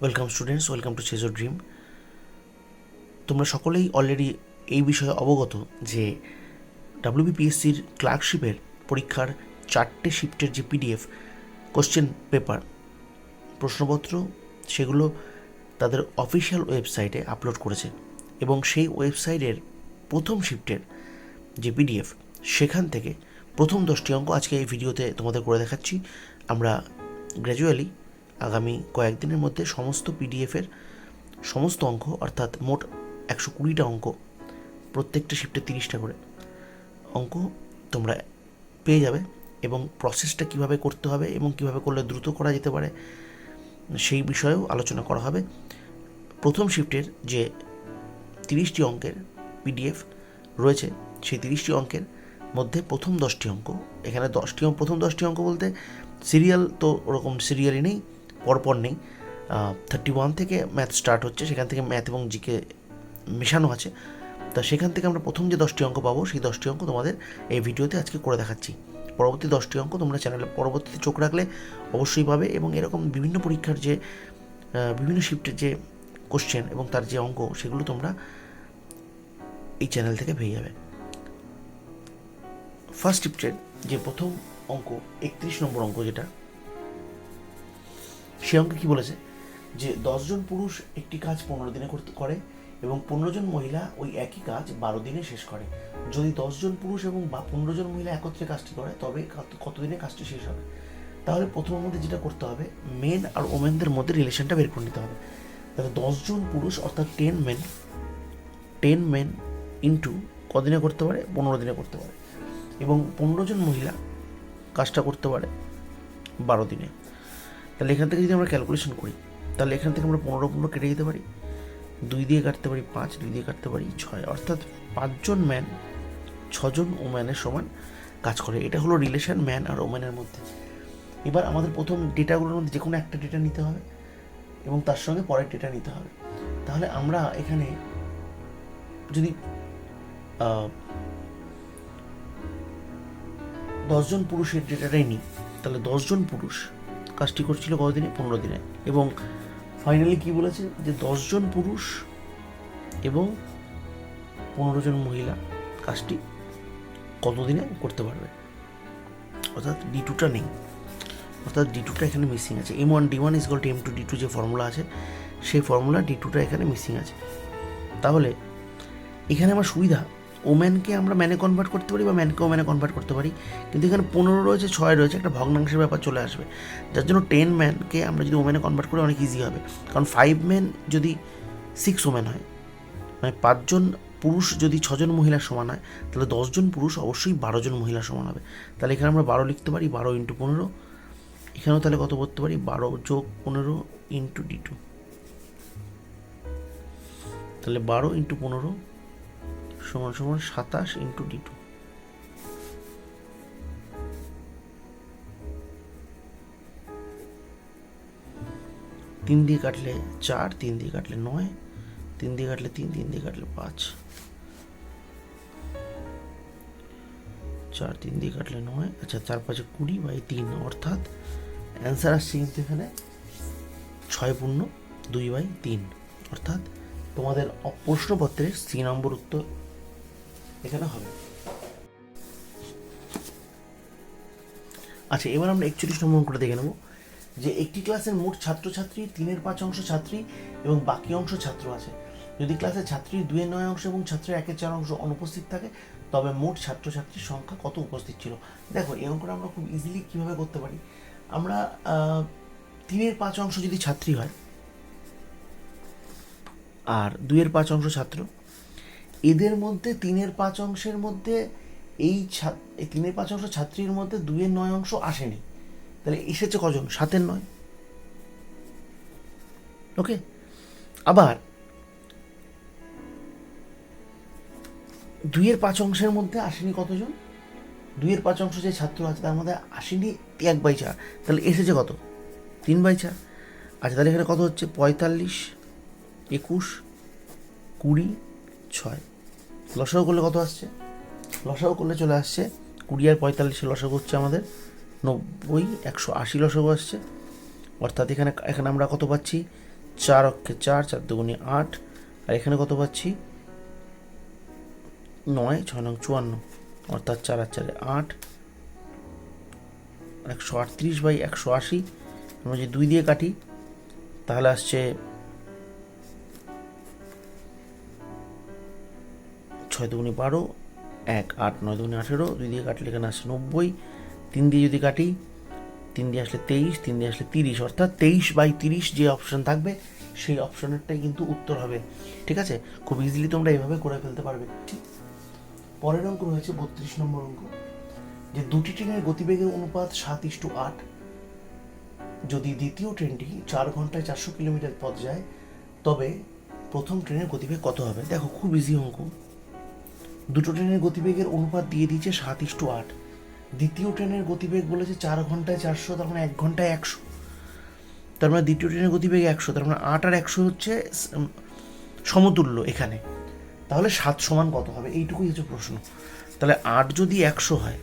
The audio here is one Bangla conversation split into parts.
ওয়েলকাম স্টুডেন্টস ওয়েলকাম টু চেজো ড্রিম তোমরা সকলেই অলরেডি এই বিষয়ে অবগত যে ডাব্লিউবিপিএসসির ক্লার্কশিপের পরীক্ষার চারটে শিফটের যে পিডিএফ কোশ্চেন পেপার প্রশ্নপত্র, সেগুলো তাদের অফিসিয়াল ওয়েবসাইটে আপলোড করেছে এবং সেই ওয়েবসাইটের প্রথম শিফটের যে পিডিএফ সেখান থেকে প্রথম দশটি অঙ্ক আজকে এই ভিডিওতে তোমাদের করে দেখাচ্ছি। আমরা গ্র্যাজুয়ালি আগামী কয়েকদিনের মধ্যে সমস্ত পিডিএফের সমস্ত অঙ্ক, অর্থাৎ মোট একশো কুড়িটা অঙ্ক প্রত্যেকটা শিফটে তিরিশটা করে অঙ্ক তোমরা পেয়ে যাবে এবং প্রসেসটা কীভাবে করতে হবে এবং কীভাবে করলে দ্রুত করা যেতে পারে, সেই বিষয়েও আলোচনা করা হবে। প্রথম শিফটের যে তিরিশটি অঙ্কের পিডিএফ রয়েছে, সেই তিরিশটি অঙ্কের মধ্যে প্রথম দশটি অঙ্ক, এখানে দশটি প্রথম দশটি অঙ্ক বলতে সিরিয়াল তো ওরকম সিরিয়ালই নেই। পরপর নেই। থার্টি ওয়ান থেকে ম্যাথ স্টার্ট হচ্ছে, সেখান থেকে ম্যাথ এবং জিকে মেশানো আছে। তা সেখান থেকে আমরা প্রথম যে দশটি অঙ্ক পাবো, সেই দশটি অঙ্ক তোমাদের এই ভিডিওতে আজকে করে দেখাচ্ছি। পরবর্তী দশটি অঙ্ক তোমরা চ্যানেলে পরবর্তীতে চোখ রাখলে অবশ্যই পাবে এবং এরকম বিভিন্ন পরীক্ষার যে বিভিন্ন শিফটের যে কোশ্চেন এবং তার যে অঙ্ক, সেগুলো তোমরা এই চ্যানেল থেকে পেয়ে যাবে। ফার্স্ট শিফটের যে প্রথম অঙ্ক, একত্রিশ নম্বর অঙ্ক যেটা সে অঙ্কে কি বলেছে? যে দশজন পুরুষ একটি কাজ পনেরো দিনে করতে করে এবং পনেরো জন মহিলা ওই একই কাজ বারো দিনে শেষ করে। যদি দশজন পুরুষ এবং বা পনেরো জন মহিলা একত্রে কাজটি করে, তবে কত- কতদিনে কাজটি শেষ হবে? তাহলে প্রথমের মধ্যে যেটা করতে হবে মেন আর ওমেনদের মধ্যে রিলেশনটা বের করে নিতে হবে। তাহলে দশজন পুরুষ, অর্থাৎ ten men ten men into কদিনে করতে পারে? পনেরো দিনে করতে পারে। এবং পনেরো জন মহিলা কাজটা করতে পারে বারো দিনে। তাহলে এখান থেকে যদি আমরা ক্যালকুলেশন করি, তাহলে এখান থেকে আমরা পনেরো পনেরো কেটে দিতে পারি। দুই দিয়ে কাটতে পারি পাঁচ, দুই দিয়ে কাটতে পারি ছয়। অর্থাৎ পাঁচজন ম্যান ছজন ওম্যানের সমান কাজ করে। এটা হলো রিলেশন ম্যান আর ওম্যানের মধ্যে। এবার আমাদের প্রথম ডেটাগুলোর মধ্যে যে কোনো একটা ডেটা নিতে হবে এবং তার সঙ্গে পরের ডেটা নিতে হবে। তাহলে আমরা এখানে যদি দশজন পুরুষের ডেটাটাই নিই, তাহলে দশজন পুরুষ কাজটি করছিল কতদিনে? পনেরো দিনে। এবং ফাইনালি কি বলেছে? যে দশজন পুরুষ এবং পনেরো জন মহিলা কাজটি কতদিনে করতে পারবে? অর্থাৎ ডি টুটা নেই। অর্থাৎ ডি টুটা এখানে মিসিং আছে। M one D one is equal to M two D two যে ফর্মুলা আছে, সেই ফর্মুলা ডি টুটা এখানে মিসিং আছে। তাহলে এখানে আমার সুবিধা ওম্যানকে আমরা ম্যানে কনভার্ট করতে পারি বা ম্যানকে ওম্যানে কনভার্ট করতে পারি। কিন্তু এখানে পনেরো রয়েছে, ছয় রয়েছে, একটা ভগ্নাংশের ব্যাপার চলে আসবে। যার জন্য টেন ম্যানকে আমরা যদি ওম্যানে কনভার্ট করি অনেক ইজি হবে। কারণ ফাইভ ম্যান যদি সিক্স ওম্যান হয় মানে পাঁচজন পুরুষ যদি ছজন মহিলার সমান হয়, তাহলে দশজন পুরুষ অবশ্যই বারো জন মহিলার সমান হবে। তাহলে এখানে আমরা বারো লিখতে পারি, বারো ইন্টু পনেরো। এখানেও তাহলে কত করতে পারি? বারো যোগ পনেরো ইন্টু ডি টু তাহলে বারো ইন্টু পনেরো সমান সমান সাতাশ ইন্টু ডি টু তিন দিয়ে কাটলে চার, তিন দিয়ে কাটলে নয়, তিন দিয়ে কাটলে তিন তিন দিয়ে কাটলে পাঁচ। চার, তিন দিয়ে কাটলে নয় আচ্ছা চার পাঁচে কুড়ি বাই তিন, অর্থাৎ অ্যান্সার আসছে কিন্তু এখানে ছয় পূর্ণ দুই বাই তিন। অর্থাৎ তোমাদের প্রশ্নপত্রের সি নম্বর উত্তর এখানে হবে। আচ্ছা এবার আমরা একচল্লিশ নম্বর অঙ্কটা দেখে নেব। যে একটি ক্লাসের মোট ছাত্রছাত্রী, তিনের পাঁচ অংশ ছাত্রী এবং বাকি অংশ ছাত্র আছে। যদি ক্লাসে ছাত্রীর দুয়ের নয় অংশ এবং ছাত্রের একের চার অংশ অনুপস্থিত থাকে, তবে মোট ছাত্রছাত্রীর সংখ্যা কত উপস্থিত ছিল? দেখো, এই অঙ্কটা আমরা খুব ইজিলি কীভাবে করতে পারি? আমরা তিনের পাঁচ অংশ যদি ছাত্রী হয়, আর দুইয়ের পাঁচ অংশ ছাত্র এদের মধ্যে তিনের পাঁচ অংশের মধ্যে এই এই তিনের পাঁচ অংশ ছাত্রীর মধ্যে দুইয়ের নয় অংশ আসেনি। তাহলে এসেছে কজন? সাতের নয়। ওকে? আবার দুইয়ের পাঁচ অংশের মধ্যে আসেনি কতজন? দুইয়ের পাঁচ অংশ যে ছাত্র আছে তার মধ্যে আসেনি এক বাই চার। তাহলে এসেছে কত? তিন বাই চার। আচ্ছা তাহলে এখানে কত হচ্ছে? পঁয়তাল্লিশ, একুশ, কুড়ি ছয়। লসাগু করলে কত আসছে? লসাগু করলে চলে আসছে কুড়ি আর পঁয়তাল্লিশে লসাগু হচ্ছে আমাদের নব্বই, একশো আশি লসাগু আসছে। অর্থাৎ এখানে এখানে আমরা কত পাচ্ছি? চার অক্ষে চার চার দুগুণে আট। আর এখানে কত পাচ্ছি? নয়, ছয় নং চুয়ান্ন। অর্থাৎ চার আর চারে আট। একশো আটত্রিশ বাই একশো আশি। আমরা যদি দুই দিয়ে কাটি, তাহলে আসছে ছয় দুগুণে বারো, এক, আট, নয় দুগুণে আঠেরো, দুই দিয়ে কাটলে এখানে আসছে নব্বই, তিন দিয়ে যদি কাটি, তিন দিয়ে আসলে তেইশ, তিন দিয়ে আসলে তিরিশ, অর্থাৎ তেইশ বাই তিরিশ যে অপশন থাকবে, সেই অপশনেরটাই কিন্তু উত্তর হবে। ঠিক আছে? খুব ইজিলি তোমরা এভাবে করে ফেলতে পারবে। ঠিক পরের অঙ্ক রয়েছে বত্রিশ নম্বর অঙ্ক, যে দুটি ট্রেনের গতিবেগের অনুপাত সাত ইস্টু আট। যদি দ্বিতীয় ট্রেনটি চার ঘন্টায় চারশো কিলোমিটার পথ যায়, তবে প্রথম ট্রেনের গতিবেগ কত হবে? দেখো, খুব ইজি অঙ্ক। দুটো ট্রেনের গতিবেগের অনুপাত দিয়ে দিয়েছে সাত ইস্টু আট। দ্বিতীয় ট্রেনের গতিবেগ বলেছে চার ঘন্টায় চারশো, তার মানে এক ঘন্টায় একশো। তার মানে দ্বিতীয় ট্রেনের গতিবেগ একশো, তার মানে আট আর একশো হচ্ছে সমতুল্য এখানে। তাহলে সাত সমান কত হবে? এইটুকুই হচ্ছে প্রশ্ন। তাহলে আট যদি একশো হয়,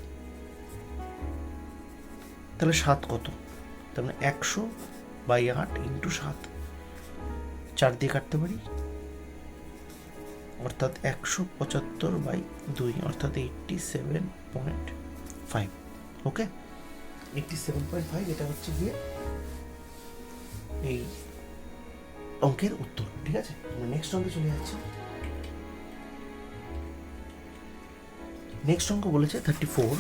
তাহলে সাত কত? তার মানে একশো বাই আট ইন্টু সাত। চার দিয়ে কাটতে পারি? অর্থাৎ একশো পঁচাত্তর বাই দুই, অর্থাৎ eighty seven point five okay eighty seven point five এটা হচ্ছে গিয়ে এই অঙ্কের উত্তর, ঠিক আছে? নেক্সট অঙ্কে চলে যাচ্ছি। নেক্সট অঙ্ক বলেছে থার্টি ফোর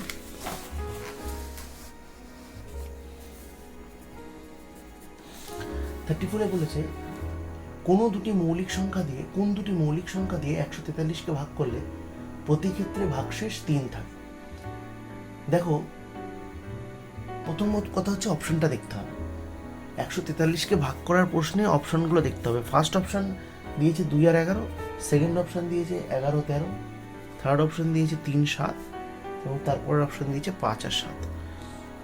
থার্টি ফোরে বলেছে কোনো দুটি মৌলিক সংখ্যা দিয়ে, কোন দুটি মৌলিক সংখ্যা দিয়ে একশো তেতাল্লিশকে ভাগ করলে প্রতি ক্ষেত্রে ভাগশেষ তিন থাকে। দেখো, প্রথম কথা হচ্ছে অপশনটা দেখতে হবে। একশো তেতাল্লিশকে ভাগ করার প্রশ্নে অপশনগুলো দেখতে হবে। ফার্স্ট অপশন দিয়েছে দুই আর এগারো, সেকেন্ড অপশন দিয়েছে এগারো তেরো, থার্ড অপশন দিয়েছে তিন সাত, এবং তারপরের অপশন দিয়েছে পাঁচ আর সাত।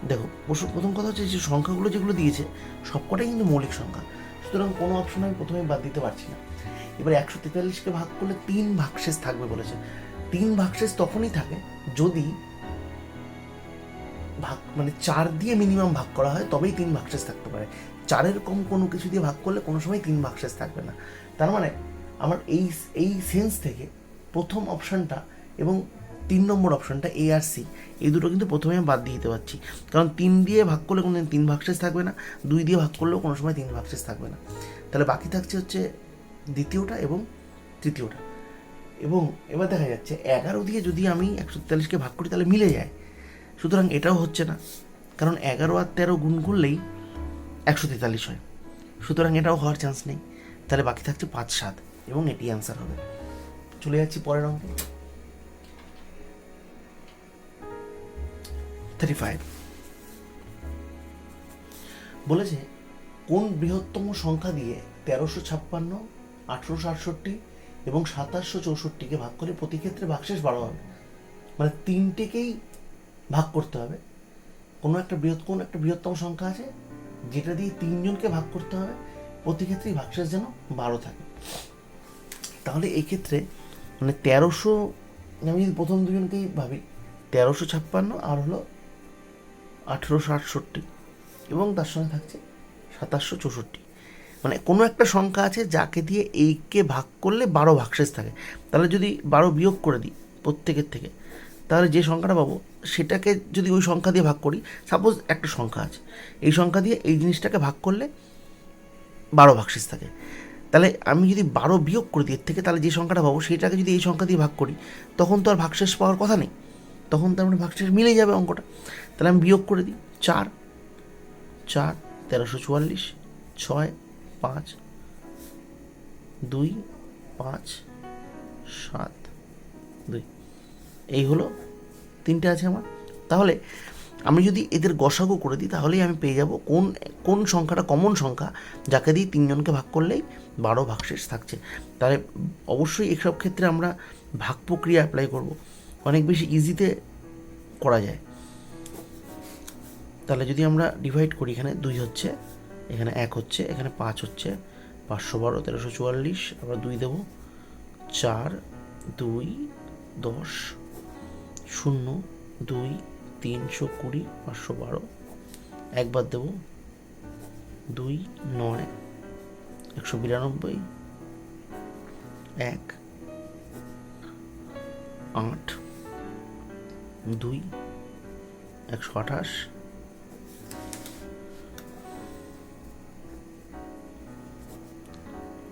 দেখো প্রথম কথা হচ্ছে যে সংখ্যাগুলো যেগুলো দিয়েছে, সবকটাই কিন্তু মৌলিক সংখ্যা। সুতরাং কোনো অপশন আমি প্রথমে বাদ দিতে পারছি না। এবার একশো তেতাল্লিশকে ভাগ করলে তিন ভাগশেষ থাকবে বলেছে। তিন ভাগশেষ তখনই থাকে যদি ভাগ মানে চার দিয়ে মিনিমাম ভাগ করা হয়, তবেই তিন ভাগশেষ থাকতে পারে। চারের কম কোনো কিছু দিয়ে ভাগ করলে কোনো সময় তিন ভাগশেষ থাকবে না। তার মানে আমার এই এই সেন্স থেকে প্রথম অপশনটা এবং তিন নম্বর অপশনটা এ আর সি এই দুটো কিন্তু প্রথমে আমি বাদ দিয়ে দিতে পারছি। কারণ তিন দিয়ে ভাগ করলে কোনো তিন ভাগশেষ থাকবে না, দুই দিয়ে ভাগ করলেও কোনো সময় তিন ভাগশেষ থাকবে না। তাহলে বাকি থাকছে হচ্ছে দ্বিতীয়টা এবং তৃতীয়টা। এবং এবার দেখা যাচ্ছে এগারো দিয়ে যদি আমি একশো তেতাল্লিশকে ভাগ করি, তাহলে মিলে যায়। সুতরাং এটাও হচ্ছে না। কারণ এগারো আর তেরো গুণ করলেই একশো তেতাল্লিশ হয়। সুতরাং এটাও হওয়ার চান্স নেই। তাহলে বাকি থাকছে পাঁচ সাত। এবং এটি অ্যান্সার হবে। চলে যাচ্ছি পরের অঙ্কে। থার্টি ফাইভ বলেছে কোন বৃহত্তম সংখ্যা দিয়ে তেরোশো ছাপ্পান্ন, আঠেরোশো আটষট্টি এবং সাতাশশো চৌষট্টিকে ভাগ করে প্রতি ক্ষেত্রে ভাগশেষ বারো হবে। মানে তিনটেকেই ভাগ করতে হবে। কোনো একটা বৃহৎ, কোন একটা বৃহত্তম সংখ্যা আছে, যেটা দিয়ে তিনজনকে ভাগ করতে হবে, প্রতি ক্ষেত্রেই ভাগশেষ যেন বারো থাকে। তাহলে এই ক্ষেত্রে মানে তেরোশো, আমি যদি প্রথম দুজনকেই ভাবি, তেরোশো ছাপ্পান্ন আর হলো আঠেরোশো আটষট্টি এবং তার সঙ্গে থাকছে সাতাশশো চৌষট্টি। মানে কোনো একটা সংখ্যা আছে যাকে দিয়ে এইকে ভাগ করলে বারো ভাগশেষ থাকে। তাহলে যদি বারো বিয়োগ করে দিই প্রত্যেকের থেকে, তাহলে যে সংখ্যাটা পাবো সেটাকে যদি ওই সংখ্যা দিয়ে ভাগ করি সাপোজ একটা সংখ্যা আছে, এই সংখ্যা দিয়ে এই জিনিসটাকে ভাগ করলে বারো ভাগশেষ থাকে। তাহলে আমি যদি বারো বিয়োগ করে দিই এর থেকে, তাহলে যে সংখ্যাটা পাবো সেটাকে যদি এই সংখ্যা দিয়ে ভাগ করি, তখন তো আর ভাগশেষ পাওয়ার কথা নেই। তখন তার মানে ভাগশেষ মিলে যাবে অঙ্কটা। তাহলে আমি বিয়োগ করে দিই চার। চার, তেরোশো চুয়াল্লিশ, ছয়, পাঁচ, দুই, পাঁচ, সাত, দুই। এই হলো তিনটে আছে আমার। তাহলে আমি যদি এদের গসাগু করে দিই, তাহলেই আমি পেয়ে যাব কোন কোন সংখ্যাটা কমন সংখ্যা, যাকে দিয়ে তিনজনকে ভাগ করলেই বারো ভাগশেষ থাকছে। তাহলে অবশ্যই এসব ক্ষেত্রে আমরা ভাগ প্রক্রিয়া অ্যাপ্লাই করব। অনেক বেশি ইজিতে করা যায়। তাহলে যদি আমরা ডিভাইড করি, এখানে দুই হচ্ছে, এখানে এক হচ্ছে, এখানে পাঁচ হচ্ছে, পাঁচশো বারো, তেরোশো চুয়াল্লিশ আবার দুই দেবো, চার, দুই, দশ, শূন্য, দুই, তিনশো কুড়ি, পাঁচশো বারো একবার দেবো, দুই, নয়, একশো বিরানব্বই, এক, আট, দুই, একশো আঠাশ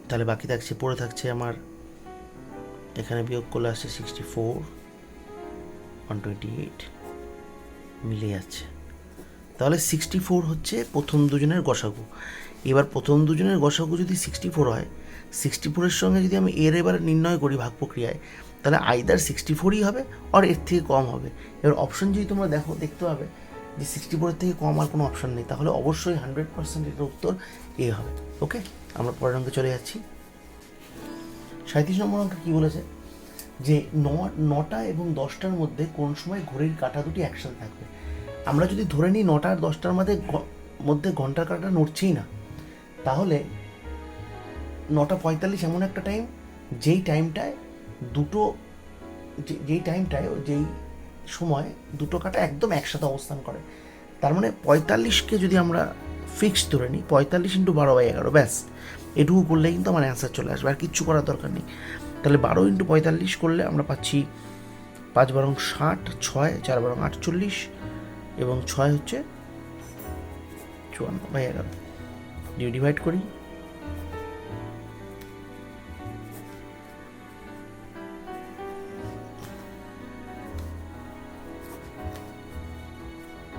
তাহলে বাকি থাকছে, পড়ে থাকছে আমার, এখানে বিয়োগ করলে আসছে sixty four one twenty eight মিলে যাচ্ছে। তাহলে সিক্সটি ফোর হচ্ছে প্রথম দুজনের গসাগু। এবার প্রথম দুজনের গসাগু যদি সিক্সটি ফোর হয় সিক্সটি ফোরের সঙ্গে যদি আমি এর এবার নির্ণয় করি ভাগ প্রক্রিয়ায়, তাহলে আইদার সিক্সটি ফোরই হবে আর এর থেকে কম হবে। এবার অপশন যদি তোমরা দেখো, দেখতে পাবে যে সিক্সটি ফোরের থেকে কম আর কোনো অপশন নেই, তাহলে অবশ্যই হান্ড্রেড পার্সেন্ট এটার উত্তর এ হবে ওকে আমরা পরের অঙ্কে চলে যাচ্ছি। সাঁত্রিশ নম্বর অঙ্কে কী বলেছে? যে ন নটা এবং দশটার মধ্যে কোন সময় ঘড়ির কাঁটা দুটি একসাথে থাকবে? আমরা যদি ধরে নিই নটা আর দশটার মধ্যে মধ্যে ঘণ্টার কাঁটা নড়ছেই না, তাহলে নটা পঁয়তাল্লিশ এমন একটা টাইম যেই টাইমটায় দুটো যেই টাইমটায় যেই সময় দুটো কাঁটা একদম একসাথে অবস্থান করে। তার মানে পঁয়তাল্লিশকে যদি আমরা ফিক্স ধরে নিই পঁয়তাল্লিশ ইন্টু বারো বাই এগারো, ব্যাস। এটুকু করলে কিন্তু আমার অ্যান্সার চলে আসবে, আর কিচ্ছু করার দরকার নেই। তাহলে বারো ইন্টু পঁয়তাল্লিশ করলে আমরা পাচ্ছি পাঁচ বারং ষাট, ছয়, চার বারং আটচল্লিশ, এবং ছয় হচ্ছে চুয়ান্ন বাই এগারো। দিয়ে ডিভাইড করি।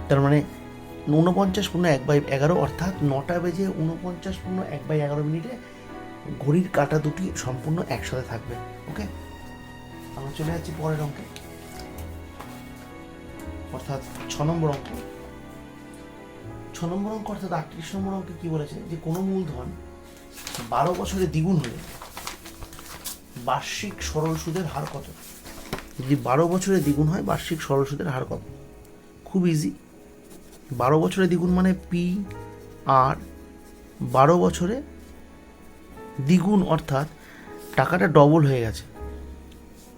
তার মানে ঊনপঞ্চাশ পূর্ণ এক বাই এগারো অর্থাৎ নটা বেজে ঊনপঞ্চাশ পূর্ণ এক বাই এগারো মিনিটে ঘড়ির কাঁটা দুটি সম্পূর্ণ একসাথে থাকবে ওকে আমরা চলে যাচ্ছি পরের অঙ্কে, অর্থাৎ ছ নম্বর অঙ্ক। ছ নম্বর অঙ্ক অর্থাৎ আটত্রিশ নম্বর অঙ্কে কি বলেছে? যে কোনো মূলধন বারো বছরে দ্বিগুণ হলে বার্ষিক সরল সুদের হার কত? যদি বারো বছরে দ্বিগুণ হয়, বার্ষিক সরল সুদের হার কত? খুব ইজি বারো বছরে দ্বিগুণ মানে পি আর বারো বছরে দ্বিগুণ অর্থাৎ টাকাটা ডবল হয়ে গেছে।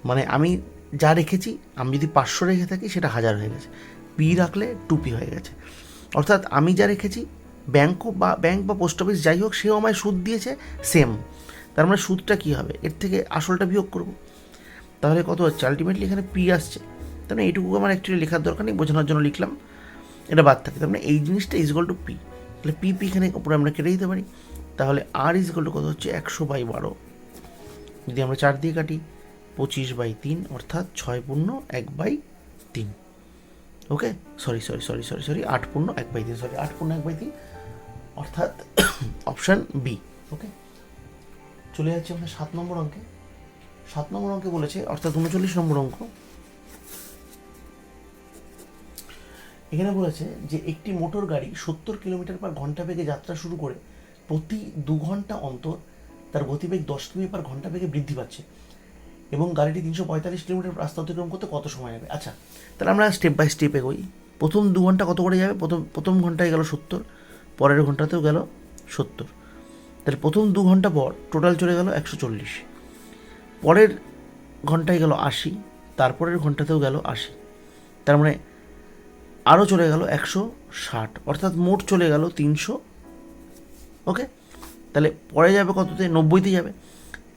মানে আমি যা রেখেছি, আমি যদি পাঁচশো রেখে থাকি, সেটা হাজার হয়ে গেছে। পি রাখলে টুপি হয়ে গেছে। অর্থাৎ আমি যা রেখেছি ব্যাংক বা ব্যাংক বা পোস্ট অফিস যাই হোক, সেও আমায় সুদ দিয়েছে সেম তার মানে সুদটা কী হবে? এর থেকে আসলটা বিয়োগ করব। তাহলে কত হচ্ছে? আলটিমেটলি এখানে পি আসছে। তার মানে এইটুকু আমার অ্যাকচুয়ালি লেখার দরকার নেই, বোঝানোর জন্য লিখলাম। এটা বাদ থাকে। তার মানে এই জিনিসটা ইজগল টু পি তাহলে পি পি এখানে উপরে আমরা কেটে দিতে পারি। তাহলে আর ইজগল টু কত হচ্ছে? একশো বাই বারো। যদি আমরা চার দিয়ে কাটি, পঁচিশ বাই তিন, অর্থাৎ ছয় পূর্ণ এক বাই তিন। Okay sorry sorry sorry sorry sorry আট পূর্ণ এক বাই তিন সরি আট পূর্ণ এক বাই তিন। অর্থাৎ অপশান বি ওকে চলে যাচ্ছে আমাদের সাত নম্বর অঙ্কে। সাত নম্বর অঙ্কে বলেছে, অর্থাৎ উনচল্লিশ নম্বর অঙ্ক। এখানে বলেছে যে একটি মোটর গাড়ি সত্তর কিলোমিটার পার ঘণ্টা বেগে যাত্রা শুরু করে প্রতি দু ঘণ্টা অন্তর তার গতিবেগ দশ কিমি পার ঘণ্টা বেগে বৃদ্ধি পাচ্ছে। এবং গাড়িটি তিনশো পঁয়তাল্লিশ কিলোমিটার রাস্তা অতিক্রম করতে কত সময় যাবে আচ্ছা তাহলে আমরা স্টেপ বাই স্টেপ এগোই। প্রথম দু ঘণ্টা কত করে যাবে? প্রথম প্রথম ঘন্টায় গেল সত্তর, পরের ঘন্টাতেও গেল সত্তর। তাহলে প্রথম দু ঘণ্টা পর টোটাল চলে গেল একশো চল্লিশ, পরের ঘন্টায় গেল আশি, তারপরের ঘন্টাতেও গেল আশি। তার মানে আরও চলে গেল একশো ষাট, অর্থাৎ মোট চলে গেল তিনশো। ওকে? তাহলে পরে যাবে কততে? নব্বইতে যাবে।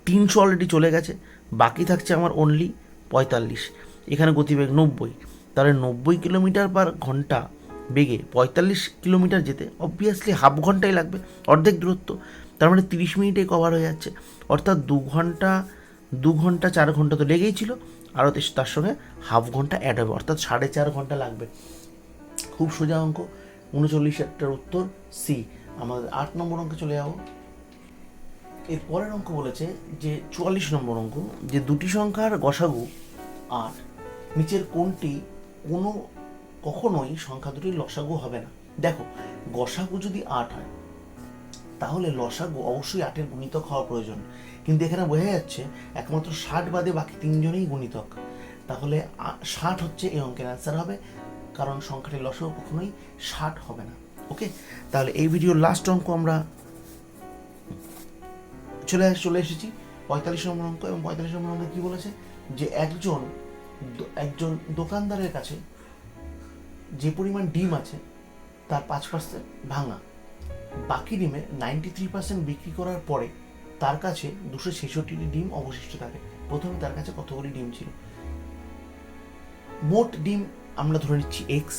তিনশো অলরেডি চলে গেছে। বাকি থাকছে আমার অনলি পঁয়তাল্লিশ। এখানে গতিবেগ নব্বই। তাহলে নব্বই কিলোমিটার পার ঘণ্টা বেগে পঁয়তাল্লিশ কিলোমিটার যেতে অবভিয়াসলি হাফ ঘন্টাই লাগবে, অর্ধেক দূরত্ব। তার মানে তিরিশ মিনিটেই কভার হয়ে যাচ্ছে। অর্থাৎ দু ঘণ্টা দু ঘণ্টা চার ঘণ্টা তো লেগেই ছিল। আরও তার সঙ্গে হাফ ঘণ্টা অ্যাড হবে। অর্থাৎ সাড়ে চার ঘণ্টা লাগবে। খুব সোজা অঙ্ক, উনচল্লিশ একটার উত্তর সি আমাদের আট নম্বর অঙ্কে চলে যাব। এর পরের অঙ্ক বলেছে যে চুয়াল্লিশ নম্বর অঙ্ক, যে দুটি সংখ্যার গসাগু আট, নিচের কোনটি কোনো কখনোই সংখ্যা দুটির লসাগু হবে না। দেখো, গসাগু যদি আট হয়, তাহলে লসাগু অবশ্যই আটের গুণিতক হওয়া প্রয়োজন। কিন্তু এখানে বোঝা যাচ্ছে একমাত্র ষাট বাদে বাকি তিনজনেই গুণিতক। তাহলে ষাট হচ্ছে এই অঙ্কের অ্যান্সার হবে। কারণ সংখ্যাটির লসাগু কখনোই ষাট হবে না। ওকে তাহলে এই ভিডিওর লাস্ট অঙ্ক আমরা চলে চলে এসেছি। পঁয়তাল্লিশ নম্বর অঙ্ক এবং পঁয়তাল্লিশ নম্বর অঙ্কে কী বলেছে? যে একজন একজন দোকানদারের কাছে যে পরিমাণ ডিম আছে, তার পাঁচ পার্সেন্ট ভাঙা। বাকি ডিমে নাইনটি থ্রি পার্সেন্ট বিক্রি করার পরে তার কাছে দুশো ছেষট্টিটি ডিম অবশিষ্ট থাকে। প্রথমে তার কাছে কতগুলি ডিম ছিল? মোট ডিম আমরা ধরে নিচ্ছি এক্স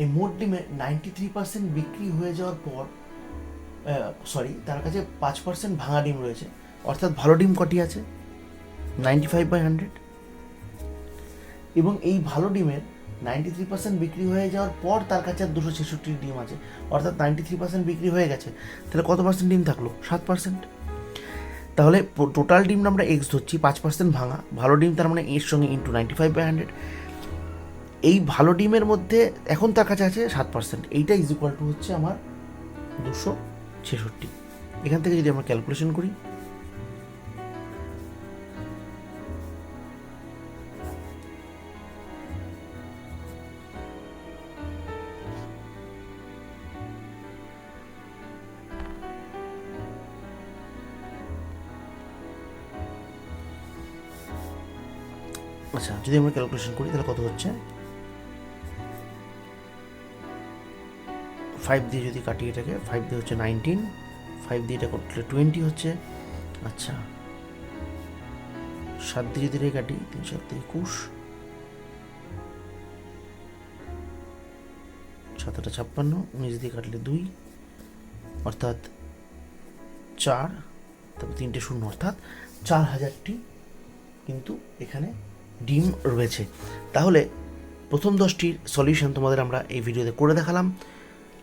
এই মোট ডিমে নাইনটি থ্রি পার্সেন্ট বিক্রি হয়ে যাওয়ার পর সরি তার কাছে পাঁচ পার্সেন্ট ভাঙা ডিম রয়েছে। অর্থাৎ ভালো ডিম কটি আছে? নাইনটি ফাইভ বাই হান্ড্রেড এবং এই ভালো ডিমের নাইনটি থ্রি পার্সেন্ট বিক্রি হয়ে যাওয়ার পর তার কাছে আর দুশো ছেষট্টি ডিম আছে। অর্থাৎ নাইনটি থ্রি পার্সেন্ট বিক্রি হয়ে গেছে। তাহলে কত পার্সেন্ট ডিম থাকল? সাত পার্সেন্ট তাহলে টোটাল ডিম আমরা এক্স ধরছি, পাঁচ পার্সেন্ট ভাঙা। ভালো ডিম তার মানে এর সঙ্গে into ninety five by hundred এই ভালো ডিমের মধ্যে এখন তার কাছে আছে সাত পার্সেন্ট এইটা ইজ ইকুয়াল টু হচ্ছে আমার দুশো ছেষট্টি। এখান থেকে যদি আমরা ক্যালকুলেশন করি আচ্ছা যদি আমরা ক্যালকুলেশন করি, তাহলে কত হচ্ছে? ফাইভ দিয়ে যদি কাটি এটাকে ফাইভ দিয়ে হচ্ছে নাইনটিন ফাইভ দিয়ে এটা করলে টোয়েন্টি হচ্ছে। আচ্ছা সাত দিয়ে যদি কাটি, তিন, সাত দিয়ে একুশ সাতটা ছাপ্পান্ন, উনিশ দিয়ে কাটলে দুই, অর্থাৎ চার, তারপর তিনটে শূন্য, অর্থাৎ চার হাজারটি কিন্তু এখানে ডিম রয়েছে। তাহলে প্রথম দশটির সলিউশন তোমাদের আমরা এই ভিডিওতে করে দেখালাম।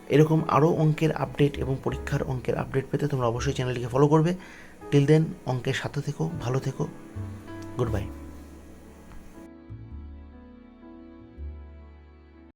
এরকম আরও অঙ্কের আপডেট এবং পরীক্ষার অঙ্কের আপডেট পেতে তোমরা অবশ্যই চ্যানেলটিকে ফলো করবে। টিল দেন অঙ্কের সাথে থেকো, ভালো থেকো। Good bye